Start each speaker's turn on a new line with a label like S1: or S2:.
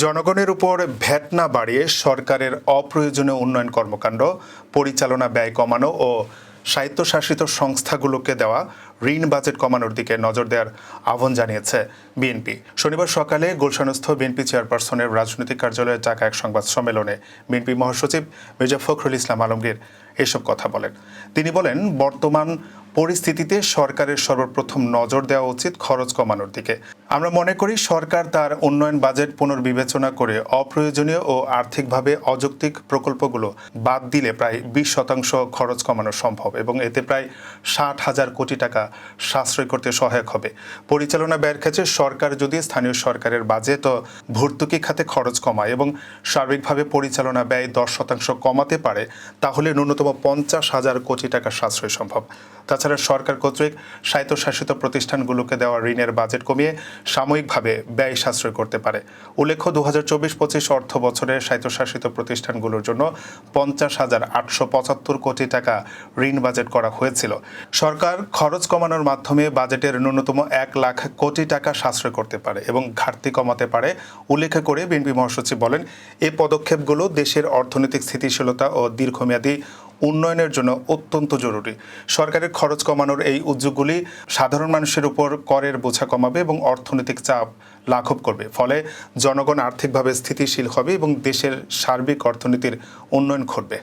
S1: জনগণের উপর ভ্যাট না বাড়িয়ে সরকারের অপ্রয়োজনীয় উন্নয়ন কর্মকাণ্ড, পরিচালনা ব্যয় কমানো ও স্বায়ত্তশাসিত সংস্থাগুলোকে দেওয়া ঋণ বাজেট কমানোর দিকে নজর দেওয়ার আহ্বান জানিয়েছে বিএনপি। শনিবার সকালে গুলশানস্থ বিএনপি চেয়ারপারসনের রাজনৈতিক কার্যালয়ে ডাকা এক সংবাদ সম্মেলনে বিএনপি মহাসচিব মির্জা ফখরুল ইসলাম আলমগীর এসব কথা বলেন। তিনি বলেন, বর্তমান পরিস্থিতিতে সরকারের সর্বপ্রথম নজর দেওয়া উচিত খরচ কমানোর দিকে। আমরা মনে করি সরকার তার উন্নয়ন বাজেট পুনর্বিবেচনা করে অপ্রয়োজনীয় ও আর্থিকভাবে অযৌক্তিক প্রকল্পগুলো বাদ দিলে প্রায় বিশ শতাংশ খরচ কমানো সম্ভব এবং এতে প্রায় ষাট হাজার কোটি টাকা সাশ্রয় করতে সহায়ক হবে। পরিচালনা ব্যয়ের ক্ষেত্রে সরকার যদি স্থানীয় সরকারের বাজেট ও ভর্তুকি খাতে খরচ কমায় এবং সার্বিকভাবে পরিচালনা ব্যয় দশ শতাংশ কমাতে পারে, তাহলে ন্যূনতম পঞ্চাশ হাজার কোটি টাকা সাশ্রয় সম্ভব। তাছাড়া সরকার কর্তৃক স্বায়ত্তশাসিত প্রতিষ্ঠানগুলোকে দেওয়া ঋণের বাজেট কমিয়ে সাময়িকভাবে ব্যয় সাশ্রয় করতে পারে। উল্লেখ্য দু হাজার চব্বিশ পঁচিশ অর্থ বছরে স্বায়ত্তশাসিত প্রতিষ্ঠানগুলোর জন্য পঞ্চাশ হাজার আটশো পঁচাত্তর কোটি টাকা ঋণ বাজেট করা হয়েছিল। সরকার খরচ কমানোর মাধ্যমে বাজেটের ন্যূনতম এক লাখ কোটি টাকা সাশ্রয় করতে পারে এবং ঘাটতি কমাতে পারে, উল্লেখ করে বিএনপি মহাসচিব বলেন এই পদক্ষেপগুলো দেশের অর্থনৈতিক স্থিতিশীলতা ও দীর্ঘমেয়াদী উন্নয়নের জন্য অত্যন্ত জরুরি। সরকারের খরচ কমানোর এই উদ্যোগগুলি সাধারণ মানুষের উপর করের বোঝা কমাবে এবং অর্থনৈতিক চাপ লাঘব করবে। ফলে জনগণ আর্থিকভাবে স্থিতিশীল হবে এবং দেশের সার্বিক অর্থনীতির উন্নয়ন ঘটবে।